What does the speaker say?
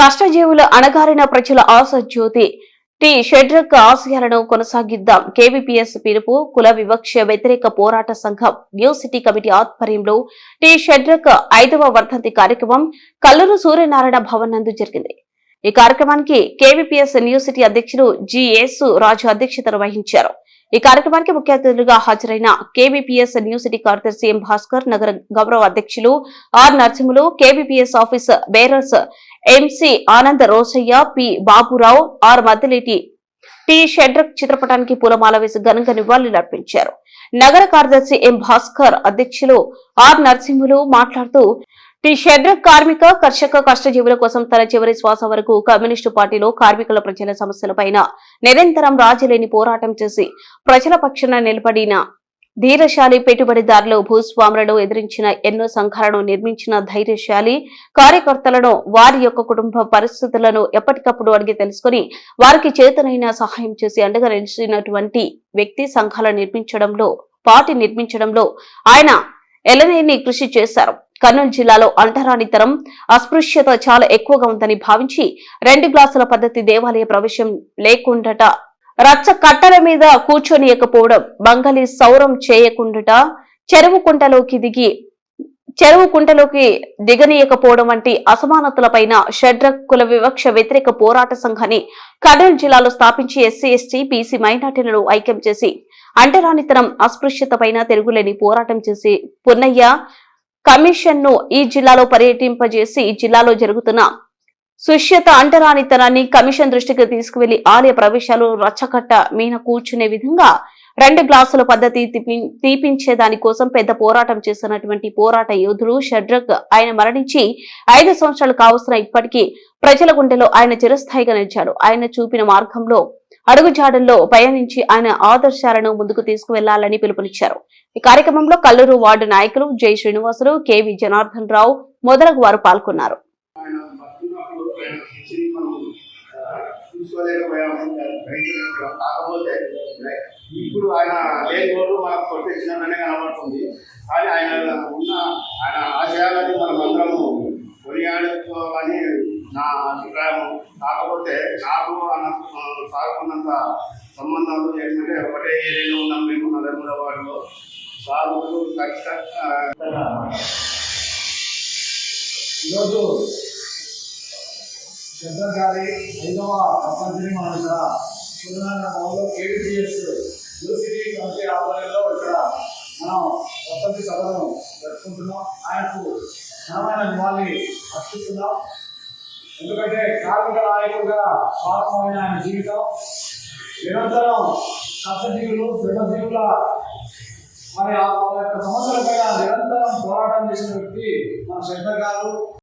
కష్టజీవుల అణగారిన ప్రజల ఆశ జ్యోతి. టి. షెడ్రక్ ఆశయాలను కొనసాగిద్దాం. కేవీపీఎస్ పిలుపు కుల వివక్ష వ్యతిరేక పోరాట సంఘం న్యూ సిటీ కమిటీ ఆధ్వర్యంలో టి. షెడ్రక్ ఐదవ వర్ధంతి కార్యక్రమం కల్లూరు సూర్యనారాయణ భవన్ నందు జరిగింది. ఈ కార్యక్రమానికి కేవీపీఎస్ న్యూ సిటీ అధ్యక్షుడు జి. యేసు రాజు అధ్యక్షతను వహించారు. ఈ కార్యక్రమానికి ముఖ్య అతిథులుగా హాజరైన కేబీపీఎస్ న్యూ సిటీ కార్యదర్శి ఎం భాస్కర్ నగర గౌరవ అధ్యక్షులు R Narasimhulu KBPS office bearers MC Anand Rosaiah P Baburao R Maddaleti T Shadrach చిత్రపటానికి పూలమాల వేసి ఘనంగా నివాళులర్పించారు నగర కార్యదర్శి ఎం భాస్కర్ అధ్యక్షులు ఆర్ నరసింహులు మాట్లాడుతూ టి షెడ్రక్ కార్మిక కర్షక కష్టజీవుల కోసం తన చివరి శ్వాస వరకు కమ్యూనిస్టు పార్టీలో కార్మికుల ప్రజల సమస్యలపైన నిరంతరం రాజులేని పోరాటం చేసి ప్రజల పక్షాన నిలబడిన ధీరశాలి పెట్టుబడిదారులు భూస్వాములను ఎదిరించిన ఎన్నో సంఘాలను నిర్మించిన ధైర్యశాలి కార్యకర్తలను వారి యొక్క కుటుంబ పరిస్థితులను ఎప్పటికప్పుడు అడిగి తెలుసుకుని వారికి చేతనైన సహాయం చేసి అండగా నిలిచినటువంటి వ్యక్తి సంఘాలను నిర్మించడంలో పార్టీ నిర్మించడంలో ఆయన ఎలనేని కృషి చేశారు. కర్నూలు జిల్లాలో అంటరానితరం అస్పృశ్యత చాలా ఎక్కువగా ఉందని భావించి రెండు గ్లాసుల పద్ధతి దేవాలయ ప్రవేశం లేకుండట. రచ్చ కట్టల మీద కూర్చొనియకపోవడం బంగళి సౌరం చేయకుండట. చెరువు కుంటలోకి దిగి చెరువు కుంటలోకి దిగనీయకపోవడం వంటి అసమానతలపైన షడ్ర కుల వివక్ష వ్యతిరేక పోరాట సంఘాన్ని కర్నూలు జిల్లాలో స్థాపించి ఎస్సీ ఎస్టీ బీసీ మైనార్టీలను ఐక్యం చేసి అంటరానితనం అస్పృశ్యత పైన తిరుగులేని పోరాటం చేసి పున్నయ్య కమిషన్ను ఈ జిల్లాలో పర్యటింపజేసి జిల్లాలో జరుగుతున్న సుష్యత అంటరానితనాన్ని కమిషన్ దృష్టికి తీసుకువెళ్ళి ఆలయ ప్రవేశాలు రచ్చకట్ట మీన కూర్చునే విధంగా రెండు గ్లాసుల పద్ధతి తీపి- తీపించే దానికోసం పెద్ద పోరాటం చేస్తున్నటువంటి పోరాట యోధుడు షడ్రక్ ఆయన మరణించి ఐదు సంవత్సరాలు కావస్తున్న ఇప్పటికీ ప్రజల గుండెలో ఆయన చిరస్థాయిగా నిలిచాడు. ఆయన చూపిన మార్గంలో అడుగుజాడల్లో పయనించి ఆయన ఆదర్శాలను ముందుకు తీసుకువెళ్ళాలని పిలుపునిచ్చారు. ఈ కార్యక్రమంలో కల్లూరు వార్డు నాయకులు జై శ్రీనివాసులు కెవి జనార్దన్ రావు మొదలగు వారు పాల్గొన్నారు. ఇప్పుడు ఆయన లేని రోజు మనకు కొట్టించిననే కనబడుతుంది. కానీ ఆయన ఆశయాలని మనం అందరము కొనియాడుకోవాలని నా అభిప్రాయం కాకపోతే నాకు అన్న సాగుకున్నంత సంబంధాలు ఏంటంటే ఒకటే ఏరియాలో ఉన్నాం మేము నలమూడ వార్డులో సాగుకు ఈరోజు శబ్ద గారి ఐదవ ప్రపంచని మనం ఇక్కడ సూర్యనారాయణ భవన్లో కేవీపీఎస్ యూనివర్సిటీ కమిటీ ఆధ్వర్యంలో ఇక్కడ మనం ప్రపంచ సభను జరుపుకుంటున్నాం. ఆయనకు ఘనమైన నివాళి అర్పిస్తున్నాం. ఎందుకంటే కార్మిక నాయకుడిగా స్వార్థమైన ఆయన జీవితం. నిరంతరం కష్టజీవులు శ్రమజీవుల మరి ఆ వాళ్ళ యొక్క సమస్యలపైన నిరంతరం పోరాటం చేసిన వ్యక్తి మన శంకర్ గారు.